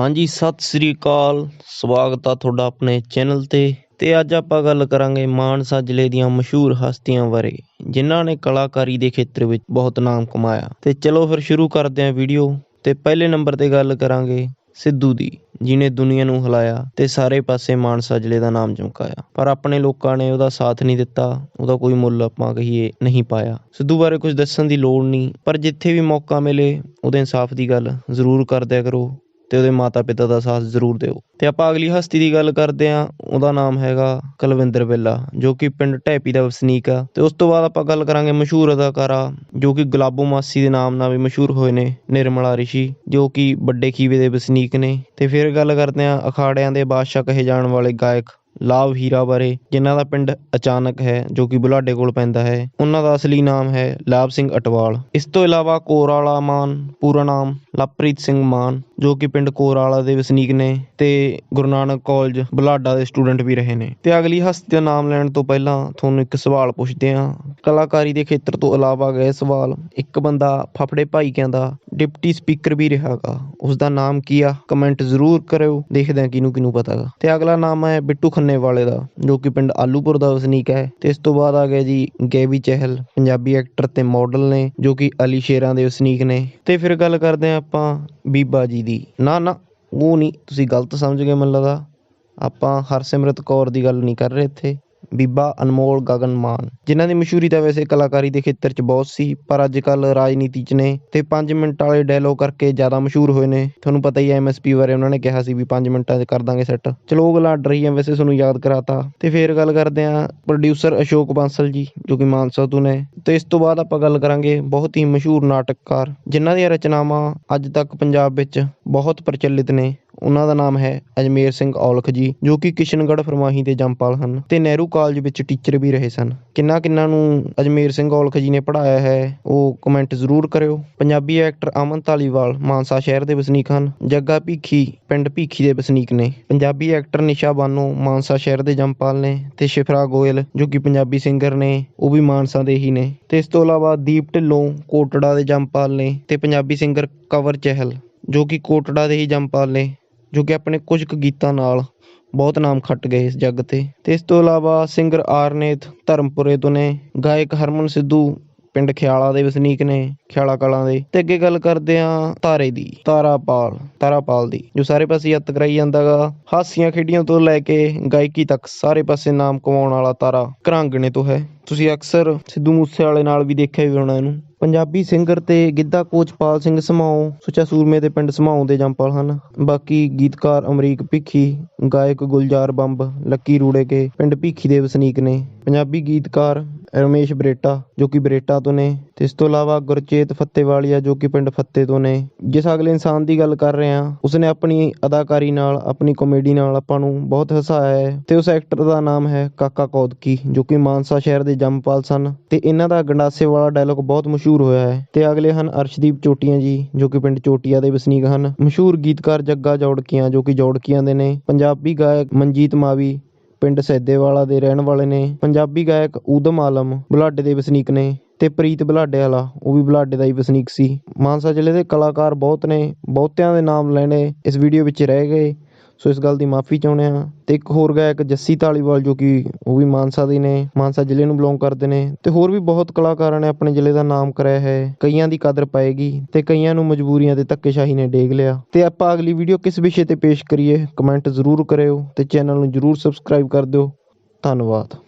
ਹਾਂਜੀ, ਸਤਿ ਸ੍ਰੀ ਅਕਾਲ। ਸਵਾਗਤ ਆ ਤੁਹਾਡਾ ਆਪਣੇ ਚੈਨਲ ਤੇ ਤੇ ਅੱਜ ਆਪਾਂ ਗੱਲ ਕਰਾਂਗੇ ਮਾਨਸਾ ਜ਼ਿਲ੍ਹੇ ਦੀਆਂ ਮਸ਼ਹੂਰ ਹਸਤੀਆਂ ਬਾਰੇ, ਜਿਨ੍ਹਾਂ ਨੇ ਕਲਾਕਾਰੀ ਦੇ ਖੇਤਰ ਵਿੱਚ ਬਹੁਤ ਨਾਮ ਕਮਾਇਆ। ਤੇ ਚਲੋ ਫਿਰ ਸ਼ੁਰੂ ਕਰਦੇ ਹਾਂ ਵੀਡੀਓ। ਤੇ ਪਹਿਲੇ ਨੰਬਰ ਤੇ ਗੱਲ ਕਰਾਂਗੇ ਸਿੱਧੂ ਦੀ ਜਿਨੇ ਦੁਨੀਆ ਨੂੰ ਹਿਲਾਇਆ ਤੇ ਸਾਰੇ ਪਾਸੇ ਮਾਨਸਾ ਜ਼ਿਲ੍ਹੇ ਦਾ ਨਾਮ ਚਮਕਾਇਆ। ਪਰ ਆਪਣੇ ਲੋਕਾਂ ਨੇ ਉਹਦਾ ਸਾਥ ਨਹੀਂ ਦਿੱਤਾ, ਉਹਦਾ ਕੋਈ ਮੁੱਲ ਆਪਾਂ ਕਹੀਏ ਨਹੀਂ ਪਾਇਆ। ਸਿੱਧੂ ਬਾਰੇ ਕੁਝ ਦੱਸਣ ਦੀ ਲੋੜ ਨਹੀਂ, ਪਰ ਜਿੱਥੇ ਵੀ ਮੌਕਾ ਮਿਲੇ, ਉਹਦੇ ਇਨਸਾਫ ਦੀ ਗੱਲ ਜ਼ਰੂਰ ਕਰਦਿਆ ਕਰੋ। ਤੇ ਉਹਦੇ ਮਾਤਾ ਪਿਤਾ ਦਾ ਸਾਥ ਜ਼ਰੂਰ ਦਿਓ। ਤੇ ਆਪਾਂ ਅਗਲੀ ਹਸਤੀ ਦੀ ਗੱਲ ਕਰਦੇ ਆਂ ਉਹਦਾ ਨਾਮ ਹੈਗਾ ਕੁਲਵਿੰਦਰ ਬਿੱਲਾ ਜੋ ਕਿ ਪਿੰਡ ਢੈਪੀ ਦਾ ਵਸਨੀਕ ਆ। ਤੇ ਉਸ ਤੋਂ ਬਾਅਦ ਆਪਾਂ ਗੱਲ ਕਰਾਂਗੇ ਮਸ਼ਹੂਰ ਅਦਾਕਾਰਾ, ਜੋ ਕਿ ਗੁਲਾਬੋ ਮਾਸੀ ਦੇ ਨਾਮ ਨਾਲ ਵੀ ਮਸ਼ਹੂਰ ਹੋਏ ਨੇ, ਨਿਰਮਲਾ ਰਿਸ਼ੀ, ਜੋ ਕਿ ਵੱਡੇ ਖੀਵੇ ਦੇ ਵਸਨੀਕ ਨੇ। ਤੇ ਫਿਰ ਗੱਲ ਕਰਦੇ ਆਂ ਅਖਾੜਿਆਂ ਦੇ ਬਾਦਸ਼ਾਹ ਕਹੇ ਜਾਣ ਵਾਲੇ ਗਾਇਕ ਲਾਭ ਹੀਰਾ ਬਾਰੇ, ਜਿਨ੍ਹਾਂ ਦਾ ਪਿੰਡ ਅਚਾਨਕ ਹੈ, ਜੋ ਕਿ ਬੁਲਾਡੇ ਕੋਲ ਪੈਂਦਾ ਹੈ। ਉਹਨਾਂ ਦਾ ਅਸਲੀ ਨਾਮ ਹੈ ਲਾਭ ਸਿੰਘ ਅਟਵਾਲ। ਇਸ ਤੋਂ ਇਲਾਵਾ ਕੋਰਾਲਾ ਮਾਨ, ਪੂਰਾ ਨਾਮ ਲਵਪ੍ਰੀਤ ਸਿੰਘ ਮਾਨ, ਜੋ ਕਿ ਪਿੰਡ ਕੋਰਾਲਾ ਦੇ ਵਸਨੀਕ ਨੇ ਤੇ ਗੁਰੂ ਨਾਨਕ ਕਾਲਜ ਬੁਲਾਡਾ ਦੇ ਸਟੂਡੈਂਟ ਵੀ ਰਹੇ ਨੇ। ਤੇ ਅਗਲੀ ਹਸਤੀ ਦਾ ਨਾਮ ਲੈਣ ਤੋਂ ਪਹਿਲਾਂ ਤੁਹਾਨੂੰ ਇੱਕ ਸਵਾਲ ਪੁੱਛਦੇ ਹਾਂ। ਕਲਾਕਾਰੀ ਦੇ ਖੇਤਰ ਤੋਂ ਇਲਾਵਾ ਗਏ ਸਵਾਲ। ਇੱਕ ਬੰਦਾ ਫਫੜੇ ਭਾਈ ਕਹਿੰਦਾ ਡਿਪਟੀ ਸਪੀਕਰ ਵੀ ਰਿਹਾਗਾ। ਉਸ ਦਾ ਨਾਮ ਕੀ ਆ? ਕਮੈਂਟ ਜ਼ਰੂਰ ਕਰਿਓ। ਦੇਖਦੇ ਹਾਂ ਕਿਹਨੂੰ ਕਿਹਨੂੰ ਪਤਾਗਾ ਤੇ ਅਗਲਾ ਨਾਮ ਹੈ ਬਿੱਟੂ ਖੰਨੇ ਵਾਲੇ ਦਾ, ਜੋ ਕਿ ਪਿੰਡ ਆਲੂਪੁਰ ਦਾ ਵਸਨੀਕ ਹੈ। ਤੇ ਇਸ ਤੋਂ ਬਾਅਦ ਆ ਗਿਆ ਜੀ ਗੈਵੀ ਚਹਿਲ, ਪੰਜਾਬੀ ਐਕਟਰ ਤੇ ਮਾਡਲ ਨੇ, ਜੋ ਕਿ ਅਲੀ ਸ਼ੇਰਾਂ ਦੇ ਵਸਨੀਕ ਨੇ। ਤੇ ਫਿਰ ਗੱਲ ਕਰਦੇ ਹਾਂ ਆਪਾਂ ਬੀਬਾ ਜੀ ਦੀ। ਨਾ ਨਾ, ਉਹ ਨਹੀਂ, ਤੁਸੀਂ ਗਲਤ ਸਮਝ ਗਏ ਮੈਨੂੰ ਲੱਗਦਾ। ਆਪਾਂ ਹਰਸਿਮਰਤ ਕੌਰ ਦੀ ਗੱਲ ਨਹੀਂ ਕਰ ਰਹੇ ਇੱਥੇ। ਬੀਬਾ ਅਨਮੋਲ ਗਗਨ ਮਾਨ, ਜਿਨ੍ਹਾਂ ਦੀ ਮਸ਼ਹੂਰੀ ਤਾਂ ਵੈਸੇ ਕਲਾਕਾਰੀ ਦੇ ਖੇਤਰ 'ਚ ਬਹੁਤ ਸੀ, ਪਰ ਅੱਜ ਕੱਲ ਰਾਜਨੀਤੀ 'ਚ ਨੇ ਤੇ 5 ਮਿੰਟ ਵਾਲੇ ਡਾਇਲੋਗ ਕਰਕੇ ਜ਼ਿਆਦਾ ਮਸ਼ਹੂਰ ਹੋਏ ਨੇ। ਤੁਹਾਨੂੰ ਪਤਾ ਹੀ ਹੈ ਐਮਐਸਪੀ ਬਾਰੇ ਉਹਨਾਂ ਨੇ ਕਿਹਾ ਸੀ ਵੀ 5 ਮਿੰਟਾਂ 'ਚ ਕਰ ਦਾਂਗੇ ਸੈੱਟ ਚਲੋ ਉਹ ਗੱਲਾਂ ਅੱਡ ਰਹੀ ਹੈ ਵੈਸੇ ਤੁਹਾਨੂੰ ਯਾਦ ਕਰਾਤਾ। ਤੇ ਫੇਰ ਗੱਲ ਕਰਦੇ ਹਾਂ ਪ੍ਰੋਡਿਊਸਰ ਅਸ਼ੋਕ ਬਾਂਸਲ ਜੀ, ਜੋ ਕਿ ਮਾਨਸਾ ਤੋਂ ਨੇ। ਤੇ ਇਸ ਤੋਂ ਬਾਅਦ ਆਪਾਂ ਗੱਲ ਕਰਾਂਗੇ ਬਹੁਤ ਹੀ ਮਸ਼ਹੂਰ ਨਾਟਕਕਾਰ, ਜਿਨ੍ਹਾਂ ਦੀਆਂ ਰਚਨਾਵਾਂ ਅੱਜ ਤੱਕ ਪੰਜਾਬ ਵਿੱਚ ਬਹੁਤ ਪ੍ਰਚਲਿਤ ਨੇ। ਉਹਨਾਂ ਦਾ ਨਾਮ ਹੈ ਅਜਮੇਰ ਸਿੰਘ ਔਲਖ ਜੀ, ਜੋ ਕਿ ਕਿਸ਼ਨਗੜ੍ਹ ਫਰਮਾਹੀ ਦੇ ਜੰਪਾਲ ਹਨ ਤੇ ਨਹਿਰੂ ਕਾਲਜ ਵਿੱਚ ਟੀਚਰ ਵੀ ਰਹੇ ਸਨ। ਕਿੰਨਾ ਕਿੰਨਾ ਨੂੰ ਅਜਮੇਰ ਸਿੰਘ ਔਲਖ ਜੀ ਨੇ ਪੜ੍ਹਾਇਆ ਹੈ, ਉਹ ਕਮੈਂਟ ਜ਼ਰੂਰ ਕਰਿਓ। ਪੰਜਾਬੀ ਐਕਟਰ ਅਮਨ ਧਾਲੀਵਾਲ, ਮਾਨਸਾ ਸ਼ਹਿਰ ਦੇ ਵਸਨੀਕ ਹਨ। ਜੱਗਾ ਭੀਖੀ, ਪਿੰਡ ਭੀਖੀ ਦੇ ਵਸਨੀਕ ਨੇ। ਪੰਜਾਬੀ ਐਕਟਰ ਨਿਸ਼ਾ ਬਾਨੋ, ਮਾਨਸਾ ਸ਼ਹਿਰ ਦੇ ਜੰਪਾਲ ਨੇ ਤੇ ਸ਼ਿਫਰਾ ਗੋਇਲ, ਜੋ ਕਿ ਪੰਜਾਬੀ ਸਿੰਗਰ ਨੇ, ਉਹ ਵੀ ਮਾਨਸਾ ਦੇ ਹੀ ਨੇ। ਤੇ ਇਸ ਤੋਂ ਇਲਾਵਾ ਦੀਪ ਢਿੱਲੋਂ, ਕੋਟੜਾ ਦੇ ਜੰਪਾਲ ਨੇ ਤੇ ਪੰਜਾਬੀ ਸਿੰਗਰ ਕਵਰ ਚਹਿਲ, ਜੋ ਕਿ ਕੋਟੜਾ ਦੇ ਹੀ ਜੰਪਾਲ ਨੇ। ਜੋ ਕਿ ਆਪਣੇ ਕੁਝ ਕੁ ਗੀਤਾਂ ਨਾਲ ਬਹੁਤ ਨਾਮ ਖੱਟ ਗਏ ਇਸ ਜੱਗ ਤੇ। ਤੇ ਇਸ ਤੋਂ ਇਲਾਵਾ ਸਿੰਗਰ ਆਰਨੇਤ ਧਰਮਪੁਰੇ ਤੋਂ ਨੇ, ਗਾਇਕ ਹਰਮਨ ਸਿੱਧੂ ਪਿੰਡ ਖਿਆਲਾ ਦੇ ਵਸਨੀਕ ਨੇ, ਖਿਆਲਾ ਕਲਾਂ ਦੇ। ਤੇ ਅੱਗੇ ਗੱਲ ਕਰਦੇ ਆਂ ਤਾਰੇ ਦੀ, ਤਾਰਾਪਾਲ ਤਾਰਾਪਾਲ ਦੀ, ਜੋ ਸਾਰੇ ਪਾਸੇ ਯਤ ਕਰਾਈ ਜਾਂਦਾਗਾ ਹਾਸੀਆਂ ਖੇਡੀਆਂ ਤੋਂ ਲੈ ਕੇ ਗਾਇਕੀ ਤੱਕ ਸਾਰੇ ਪਾਸੇ ਨਾਮ ਕਮਾਉਣ ਵਾਲਾ ਤਾਰਾ ਘਰਾਂਗਣੇ ਤੋਂ ਹੈ। ਤੁਸੀਂ ਅਕਸਰ ਸਿੱਧੂ ਮੂਸੇ ਵਾਲੇ ਨਾਲ ਵੀ ਦੇਖਿਆ ਵੀ ਹੋਣਾ ਇਹਨੂੰ। ਪੰਜਾਬੀ ਸਿੰਗਰ ਤੇ ਗਿੱਧਾ ਕੋਚ ਪਾਲ ਸਿੰਘ ਸਮਾਓ ਸੁੱਚਾ ਸੂਰਮੇ ਦੇ ਪਿੰਡ ਸਮਾਓ ਦੇ ਜੰਪਲ ਹਨ। ਬਾਕੀ ਗੀਤਕਾਰ ਅਮਰੀਕ ਭਿੱਖੀ, ਗਾਇਕ ਗੁਲਜ਼ਾਰ ਬੰਬ, ਲੱਕੀ ਰੂੜੇ ਕੇ ਪਿੰਡ ਭਿੱਖੀ ਦੇ ਵਸਨੀਕ ਨੇ। ਪੰਜਾਬੀ ਗੀਤਕਾਰ ਰਮੇਸ਼ ਬਰੇਟਾ, ਜੋ ਕਿ ਬਰੇਟਾ ਤੋਂ ਨੇ, ਤੇ ਇਸ ਤੋਂ ਇਲਾਵਾ ਗੁਰਚੇਤ ਫੱਤੇਵਾਲੀਆ, ਜੋ ਕਿ ਪਿੰਡ ਫੱਤੇ ਤੋਂ ਨੇ। ਜਿਸ ਅਗਲੇ ਇਨਸਾਨ ਦੀ ਗੱਲ ਕਰ ਰਹੇ ਹਾਂ, ਉਸਨੇ ਆਪਣੀ ਅਦਾਕਾਰੀ ਨਾਲ, ਆਪਣੀ ਕਾਮੇਡੀ ਨਾਲ ਆਪਾਂ ਨੂੰ ਬਹੁਤ ਹਸਾਇਆ ਹੈ, ਤੇ ਉਸ ਐਕਟਰ ਦਾ ਨਾਮ ਹੈ ਕਾਕਾ ਕੌਦਕੀ, ਜੋ ਕਿ ਮਾਨਸਾ ਸ਼ਹਿਰ ਦੇ ਜੰਮਪਾਲ ਸਨ, ਤੇ ਇਹਨਾਂ ਦਾ ਗੰਡਾਸੇ ਵਾਲਾ ਡਾਇਲੋਗ ਬਹੁਤ ਮਸ਼ਹੂਰ ਹੋਇਆ ਹੈ। ਤੇ ਅਗਲੇ ਹਨ ਅਰਸ਼ਦੀਪ ਚੋਟੀਆਂ ਜੀ, ਜੋ ਕਿ ਪਿੰਡ ਚੋਟੀਆ ਦੇ ਵਸਨੀਕ ਹਨ। ਮਸ਼ਹੂਰ ਗੀਤਕਾਰ ਜੱਗਾ ਜੌੜਕੀਆਂ, ਜੋ ਕਿ ਜੌੜਕੀਆਂ ਦੇ ਨੇ। ਪੰਜਾਬੀ ਗਾਇਕ ਮਨਜੀਤ ਮਾਵੀ ਪਿੰਡ ਸੈਦੇਵਾਲਾ ਦੇ ਰਹਿਣ ਵਾਲੇ ਨੇ। ਪੰਜਾਬੀ ਗਾਇਕ ਊਧਮ ਆਲਮ ਬੁਲਾਡੇ ਦੇ ਵਸਨੀਕ ਨੇ ਤੇ ਪ੍ਰੀਤ ਬੁਲਾਡੇ ਵਾਲਾ, ਉਹ ਵੀ ਬੁਲਾਡੇ ਦਾ ਹੀ ਵਸਨੀਕ ਸੀ। ਮਾਨਸਾ ਜ਼ਿਲ੍ਹੇ ਦੇ ਕਲਾਕਾਰ ਬਹੁਤ ਨੇ, ਬਹੁਤਿਆਂ ਦੇ ਨਾਮ ਲੈਣੇ ਇਸ ਵੀਡੀਓ ਵਿੱਚ ਰਹਿ ਗਏ। ਸੋ ਇਸ ਗੱਲ ਦੀ ਮਾਫੀ ਚਾਹੁੰਦੇ ਹਾਂ। ਤੇ ਇੱਕ ਹੋਰ ਗਾਇਕ ਜੱਸੀ ਧਾਲੀਵਾਲ, ਜੋ ਕਿ ਉਹ ਵੀ ਮਾਨਸਾ ਦੇ ਨੇ, ਮਾਨਸਾ ਜ਼ਿਲ੍ਹੇ ਨੂੰ ਬਿਲੋਂਗ ਕਰਦੇ ਨੇ। ਤੇ ਹੋਰ ਵੀ ਬਹੁਤ ਕਲਾਕਾਰਾਂ ਨੇ ਆਪਣੇ ਜ਼ਿਲ੍ਹੇ ਦਾ ਨਾਮ ਕਰਾਇਆ ਹੈ। ਕਈਆਂ ਦੀ ਕਦਰ ਪਾਏਗੀ ਤੇ ਕਈਆਂ ਨੂੰ ਮਜਬੂਰੀਆਂ ਦੇ ਧੱਕੇਸ਼ਾਹੀ ਨੇ ਡੇਗ ਲਿਆ। ਤੇ ਆਪਾਂ ਅਗਲੀ ਵੀਡੀਓ ਕਿਸ ਵਿਸ਼ੇ ਤੇ ਪੇਸ਼ ਕਰੀਏ ਕਮੈਂਟ ਜ਼ਰੂਰ ਕਰਿਓ ਤੇ ਚੈਨਲ ਨੂੰ ਜ਼ਰੂਰ ਸਬਸਕ੍ਰਾਈਬ ਕਰ ਦਿਓ। ਧੰਨਵਾਦ।